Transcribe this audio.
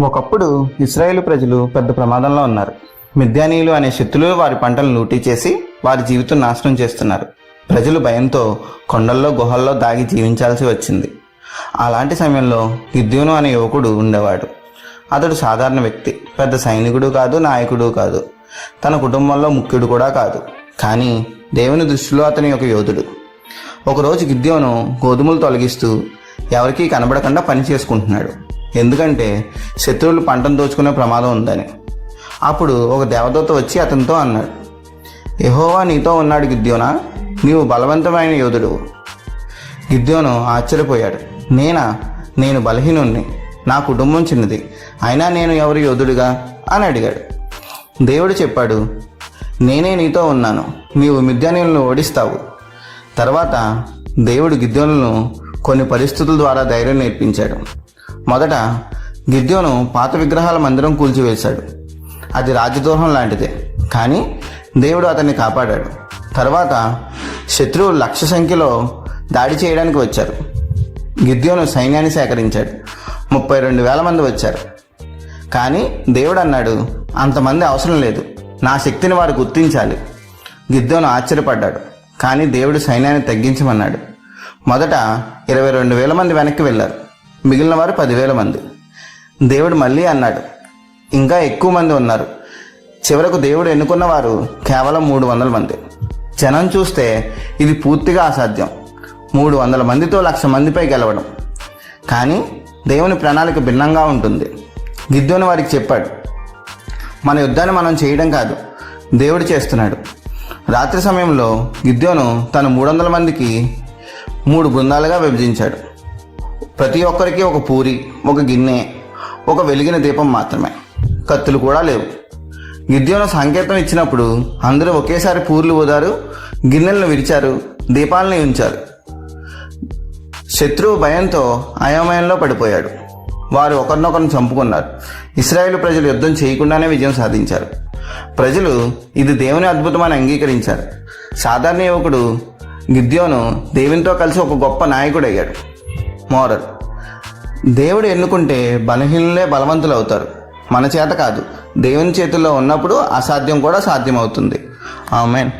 ఒకప్పుడు ఇస్రాయేల్ ప్రజలు పెద్ద ప్రమాదంలో ఉన్నారు. మిద్యానీయులు అనే శత్రులు వారి పంటలను లూటీ చేసి వారి జీవితం నాశనం చేస్తున్నారు. ప్రజలు భయంతో కొండల్లో గుహల్లో దాగి జీవించాల్సి వచ్చింది. అలాంటి సమయంలో గిద్యోను అనే యువకుడు ఉండేవాడు. అతడు సాధారణ వ్యక్తి. పెద్ద సైనికుడు కాదు నాయకుడు కాదు. తన కుటుంబంలో ముఖ్యుడు కూడా కాదు. కానీ దేవుని దృష్టిలో అతని ఒక యోధుడు. ఒకరోజు గిద్యోను గోధుమలు తొలగిస్తూ ఎవరికీ కనబడకుండా పని చేసుకుంటున్నాడు. ఎందుకంటే శత్రువులు పంటను దోచుకునే ప్రమాదం ఉందని. అప్పుడు ఒక దేవదూత వచ్చి అతనితో అన్నాడు ఎహోవా నీతో ఉన్నాడు గిద్యోనా? నీవు బలవంతమైన యోధుడు. గిద్యోను ఆశ్చర్యపోయాడు నేనా? నేను బలహీనుణ్ణి. నా కుటుంబం చిన్నది. అయినా నేను ఎవరు యోధుడిగా? అని అడిగాడు. దేవుడు చెప్పాడు నేనే నీతో ఉన్నాను. నీవు మిద్యానీయులను ఓడిస్తావు. తర్వాత దేవుడు గిద్యోనులను కొన్ని పరిస్థితుల ద్వారా ధైర్యం నేర్పించాడు. మొదట గిద్యోను పాత విగ్రహాల మందిరం కూల్చివేశాడు. అది రాజద్రోహం లాంటిదే. కానీ దేవుడు అతన్ని కాపాడాడు. తర్వాత శత్రువు లక్ష సంఖ్యలో దాడి చేయడానికి వచ్చారు. గిద్యోను సైన్యాన్ని సేకరించాడు. ముప్పై రెండు వేల మంది వచ్చారు. కానీ దేవుడు అన్నాడు అంతమంది అవసరం లేదు. నా శక్తిని వారు గుర్తించాలి. గిద్దోను ఆశ్చర్యపడ్డాడు. కానీ దేవుడు సైన్యాన్ని తగ్గించమన్నాడు. మొదట ఇరవై రెండు వేల మంది వెనక్కి వెళ్ళారు. మిగిలిన వారు పదివేల మంది. దేవుడు మళ్ళీ అన్నాడు ఇంకా ఎక్కువ మంది ఉన్నారు. చివరకు దేవుడు ఎన్నుకున్న వారు కేవలం మూడు వందల మంది. జనం చూస్తే ఇది పూర్తిగా అసాధ్యం. మూడు వందల మందితో లక్ష మందిపై గెలవడం. కానీ దేవుని ప్రణాళిక భిన్నంగా ఉంటుంది. గిద్దోని వారికి చెప్పాడు మన యుద్ధాన్ని మనం చేయడం కాదు దేవుడు చేస్తున్నాడు. రాత్రి సమయంలో గిద్యోను తన మూడు వందల మందికి మూడు బృందాలుగా విభజించాడు. ప్రతి ఒక్కరికి ఒక పూరి ఒక గిన్నె ఒక వెలిగిన దీపం మాత్రమే. కత్తులు కూడా లేవు. గిద్యోను సంకేతం ఇచ్చినప్పుడు అందరూ ఒకేసారి పూర్లు ఊదారు గిన్నెలను విరిచారు దీపాలని ఉంచారు. శత్రువు భయంతో అయోమయంలో పడిపోయాడు. వారు ఒకరినొకరిని చంపుకున్నారు. ఇస్రాయేల్ ప్రజలు యుద్ధం చేయకుండానే విజయం సాధించారు. ప్రజలు ఇది దేవుని అద్భుతమని అంగీకరించారు. సాధారణ యువకుడు గిద్యోను దేవునితో కలిసి ఒక గొప్ప నాయకుడయ్యాడు. మోరల్. దేవుడు ఎన్నుకుంటే బలహీనులే బలవంతులు అవుతారు. మన చేత కాదు. దేవుని చేతుల్లో ఉన్నప్పుడు అసాధ్యం కూడా సాధ్యమవుతుంది. ఆమెన్.